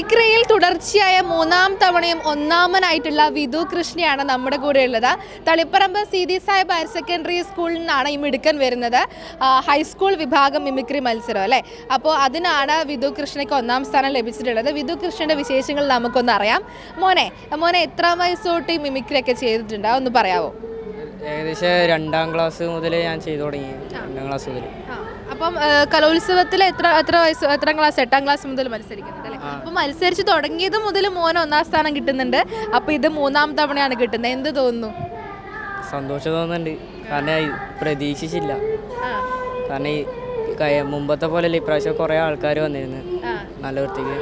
മിമിക്രിയിൽ തുടർച്ചയായ മൂന്നാം തവണയും ഒന്നാമനായിട്ടുള്ള വിധു കൃഷ്ണയാണ് നമ്മുടെ കൂടെ ഉള്ളത് Taliparamba C D Sahib higher secondary സ്കൂളിൽ നിന്നാണ് ഈ മിടുക്കൻ വരുന്നത്. ഹൈസ്കൂൾ വിഭാഗം മിമിക്രി മത്സരം അല്ലേ? അപ്പോൾ അതിനാണ് വിധു കൃഷ്ണയ്ക്ക് ഒന്നാം സ്ഥാനം ലഭിച്ചിട്ടുള്ളത്. വിധു കൃഷ്ണന്റെ വിശേഷങ്ങൾ നമുക്കൊന്ന് അറിയാം. മോനെ മോനെ എത്ര വയസ്സോട്ട് ഈ മിമിക്രി ഒക്കെ ചെയ്തിട്ടുണ്ട്? ഒന്ന് പറയാമോ ഏകദേശം രണ്ടാം ക്ലാസ് മുതൽ ഞാൻ ചെയ്തു തുടങ്ങി. രണ്ടാം ക്ലാസ് മുതൽ അപ്പം കലോത്സവത്തിൽ എത്ര എത്ര വയസ്സ് എത്രാം ക്ലാസ് എട്ടാം ക്ലാസ് മുതൽ മത്സരിക്കുന്നത് അല്ലേ? അപ്പം മത്സരിച്ച് തുടങ്ങിയത് മുതൽ മോന് ഒന്നാം സ്ഥാനം കിട്ടുന്നുണ്ട്. അപ്പം ഇത് മൂന്നാം തവണയാണ് കിട്ടുന്നത്. എന്ത് തോന്നുന്നു? സന്തോഷം തോന്നുന്നുണ്ട്. കാരണം പ്രതീക്ഷിച്ചില്ല. കാരണം ഈ മുമ്പത്തെ പോലെ ഇപ്രാവശ്യം കുറേ ആൾക്കാർ വന്നിരുന്നു. നല്ല വൃത്തിക്ക്.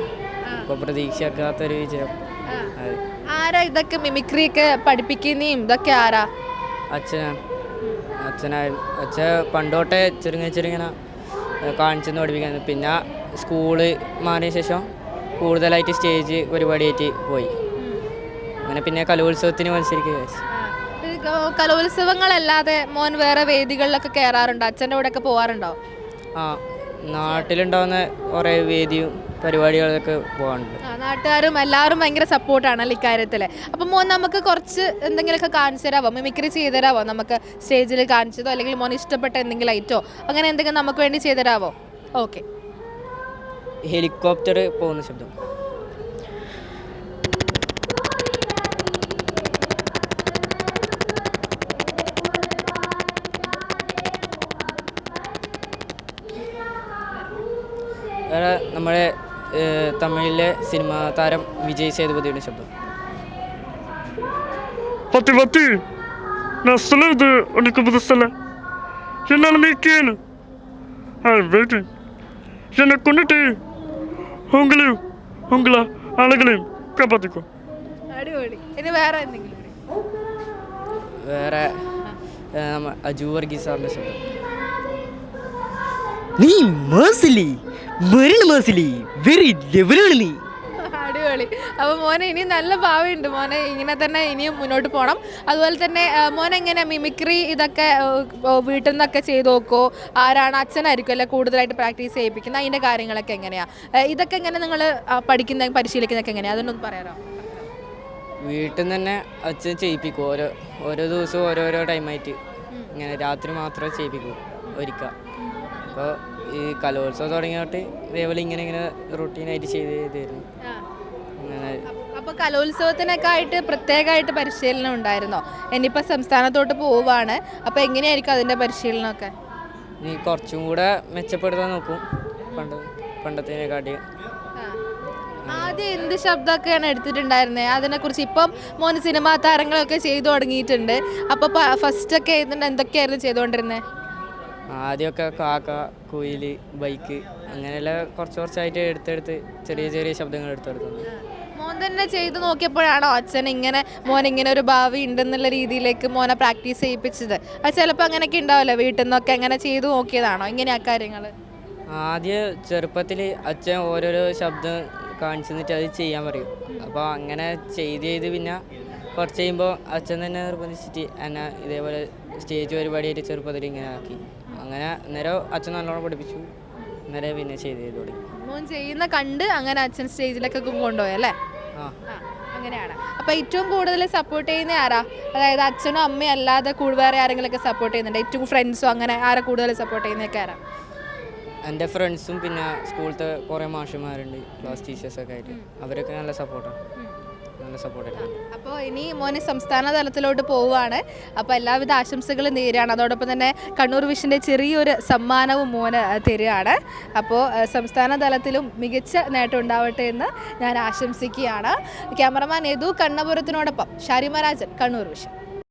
അപ്പോൾ പ്രതീക്ഷിക്കാത്തൊരു വിജയം. ആരാ ഇതൊക്കെ മിമിക്രി ഒക്കെ പഠിപ്പിക്കുന്നേയും ഇതൊക്കെ ആരാ? അച്ഛനാണ്. അച്ഛനായി അച്ഛ പണ്ടോട്ടെ ചെറുങ്ങനെ ചെറുങ്ങനെ കാണിച്ചെന്ന് പഠിപ്പിക്കുന്നത് പിന്നെ സ്കൂൾ മാറിയ ശേഷം കൂടുതലായിട്ട് സ്റ്റേജ് പരിപാടിയായിട്ട് പോയി. അങ്ങനെ പിന്നെ കലോത്സവത്തിന് മത്സരിക്കുക കലോത്സവങ്ങളല്ലാതെ മോൻ വേറെ വേദികളിലൊക്കെ കയറാറുണ്ടോ അച്ഛന്റെ കൂടെ ഒക്കെ പോവാറുണ്ടോ? ആ നാട്ടിലുണ്ടാവുന്ന കുറേ വേദിയും പരിപാടികളൊക്കെ പോകാനുണ്ട്. നാട്ടുകാരും എല്ലാവരും ഭയങ്കര സപ്പോർട്ടാണല്ലോ ഇക്കാര്യത്തിൽ അപ്പം മോൻ നമുക്ക് കുറച്ച് എന്തെങ്കിലുമൊക്കെ കാണിച്ചു തരാമോ മിമിക്രി ചെയ്തു തരാമോ നമുക്ക് സ്റ്റേജിൽ കാണിച്ചതോ? അല്ലെങ്കിൽ മോൻ ഇഷ്ടപ്പെട്ട എന്തെങ്കിലും ഐറ്റോ? അങ്ങനെ എന്തെങ്കിലും നമുക്ക് വേണ്ടി ചെയ്തു തരാമോ ഓക്കെ. ഹെലികോപ്റ്റർ പോകുന്ന ശബ്ദം. വേറെ നമ്മുടെ തമിഴിലെ സിനിമാ താരം വിജയ് സേതുപതിയുടെ ശബ്ദം பத்தி பத்தி நான் சொல்லுறது உனக்கு புதுசல்ல என்னால் நீக்கேன்னு ஐ வெயிட்டிங் என்னை கொண்டுட்டு உங்களையும் உங்களை அழகளையும் காப்பாற்றிக்கோ അടിപൊളി ഇനി വേറെ എന്തെങ്കിലും കൂടി? വേറെ ഏഹ്, നമ്മ അജു വർഗീസ് സാറിൻ്റെ ശബ്ദം നീ മേഴ്സിലി മേഴ്സിലി. വെരി ലെവലാണ് നീ. അടിപൊളി. അപ്പോൾ മോനെ ഇനി നല്ല ഭാവിയുണ്ട് മോനെ. ഇങ്ങനെ തന്നെ ഇനിയും മുന്നോട്ട് പോകണം അതുപോലെ തന്നെ മോനെ എങ്ങനെ മിമിക്രി ഇതൊക്കെ വീട്ടിൽ നിന്നൊക്കെ ചെയ്ത് നോക്കോ? ആരാണ് അച്ഛനായിരിക്കും അല്ലെ കൂടുതലായിട്ട് പ്രാക്ടീസ് ചെയ്യിപ്പിക്കുന്നത്? അതിന്റെ കാര്യങ്ങളൊക്കെ എങ്ങനെയാണ് ഇതൊക്കെ എങ്ങനെ നിങ്ങൾ പഠിക്കുന്ന പരിശീലിക്കുന്നതൊക്കെ എങ്ങനെയാണ് അതൊന്നും പറയാറോ വീട്ടിൽ നിന്ന് തന്നെ അച്ഛൻ ചെയ്യിപ്പിക്കും. ഓരോ ഓരോ ദിവസവും ഓരോരോ ടൈമായിട്ട് ഇങ്ങനെ രാത്രി മാത്രമേ ചെയ്യിപ്പിക്കൂ. ഒരിക്കൽ അപ്പോൾ ഈ കലോത്സവം തുടങ്ങിയോട്ട് ഇതേപോലെ ഇങ്ങനെ ഇങ്ങനെ റൂട്ടീനായിട്ട് ചെയ്ത് ചെയ്തായിരുന്നു അപ്പോൾ കലോത്സവത്തിനൊക്കെ ആയിട്ട് പ്രത്യേകമായിട്ട് പരിശീലനം ഉണ്ടായിരുന്നോ? ഇനിയിപ്പോൾ സംസ്ഥാനത്തോട്ട് പോവുകയാണ് അപ്പോൾ എങ്ങനെയായിരിക്കും അതിന്റെ പരിശീലനമൊക്കെ? ഇനി കുറച്ചും കൂടെ മെച്ചപ്പെടുത്താൻ നോക്കും. പണ്ട് പണ്ടത്തേനെക്കാട്ടി ആദ്യം എന്ത് ശബ്ദമൊക്കെയാണ് എടുത്തിട്ടുണ്ടായിരുന്നത് അതിനെക്കുറിച്ച് ഇപ്പം മോന് സിനിമാ താരങ്ങളൊക്കെ ചെയ്തു തുടങ്ങിയിട്ടുണ്ട്. അപ്പോൾ ഫസ്റ്റ് ഒക്കെ ഇതിന്റെ എന്തൊക്കെയായിരുന്നു ചെയ്തുകൊണ്ടിരുന്നത് ആദ്യമൊക്കെ കാക്ക കുയിൽ ബൈക്ക് അങ്ങനെയുള്ള കുറച്ച് കുറച്ചായിട്ട് എടുത്തെടുത്ത് ചെറിയ ചെറിയ ശബ്ദങ്ങൾ എടുത്തെടുത്തു മോൻ തന്നെ ചെയ്ത് നോക്കിയപ്പോഴാണോ അച്ഛൻ ഇങ്ങനെ മോൻ ഇങ്ങനെ ഒരു ഭാവി ഉണ്ടെന്നുള്ള രീതിയിലേക്ക് മോനെ പ്രാക്ടീസ് ചെയ്യിപ്പിച്ചത്? അത് ചിലപ്പോൾ അങ്ങനെയൊക്കെ ഉണ്ടാവില്ല വീട്ടിൽ നിന്നൊക്കെ അങ്ങനെ ചെയ്ത് നോക്കിയതാണോ? ഇങ്ങനെ ആ കാര്യങ്ങൾ ആദ്യം ചെറുപ്പത്തിൽ അച്ഛൻ ഓരോരോ ശബ്ദം കാണിച്ചു തന്നിട്ട് അത് ചെയ്യാൻ പറയും. അപ്പോൾ അങ്ങനെ ചെയ്ത് ചെയ്ത് പിന്നെ കുറച്ച് കഴിയുമ്പോൾ അച്ഛൻ തന്നെ നിർബന്ധിച്ചിട്ട് എന്നെ ഇതേപോലെ സ്റ്റേജ് പരിപാടിയായിട്ട് ചെറുപ്പത്തിൽ ഇങ്ങനെ ആക്കി. അങ്ങനെ അന്നേരം അച്ഛൻ നല്ലോണം പഠിപ്പിച്ചു. അന്നേരം പിന്നെ ചെയ്ത് ചെയ്ത് തുടങ്ങി. മോൻ ചെയ്യുന്ന കണ്ട് അങ്ങനെ അച്ഛൻ സ്റ്റേജിലൊക്കെ കൊണ്ടുപോയി അല്ലേ? ആ. അങ്ങനെയാണ്. അപ്പൊ ഏറ്റവും കൂടുതൽ സപ്പോർട്ട് ചെയ്യുന്ന ആരാ? അതായത് അച്ഛനും അമ്മയും അല്ലാതെ കൂടുതൽ വേറെ ആരെങ്കിലും ഒക്കെ സപ്പോർട്ട് ചെയ്യുന്നുണ്ട്? ഏറ്റവും ഫ്രണ്ട്സോ അങ്ങനെ ആരെ കൂടുതൽ സപ്പോർട്ട് ചെയ്യുന്നൊക്കെ ആരാ? എന്റെ ഫ്രണ്ട്സും പിന്നെ സ്കൂളിലത്തെ കുറേ മാഷന്മാരുണ്ട് ക്ലാസ് ടീച്ചേഴ്സൊക്കെ ആയിട്ട്. അവരൊക്കെ നല്ല സപ്പോർട്ടാണ് അപ്പോൾ ഇനി മോന് സംസ്ഥാന തലത്തിലോട്ട് പോവുകയാണ്. അപ്പോൾ എല്ലാവിധ ആശംസകളും നേരുകയാണ്. അതോടൊപ്പം തന്നെ കണ്ണൂർ വിഷന്റെ ചെറിയൊരു സമ്മാനവും മോന് തരികയാണ്. അപ്പോൾ സംസ്ഥാന തലത്തിലും മികച്ച നേട്ടം ഉണ്ടാവട്ടെ എന്ന് ഞാൻ ആശംസിക്കുകയാണ്. ക്യാമറമാൻ യദു കണ്ണപുരത്തിനോടൊപ്പം ഷാരിമരാജൻ കണ്ണൂർ വിഷൻ.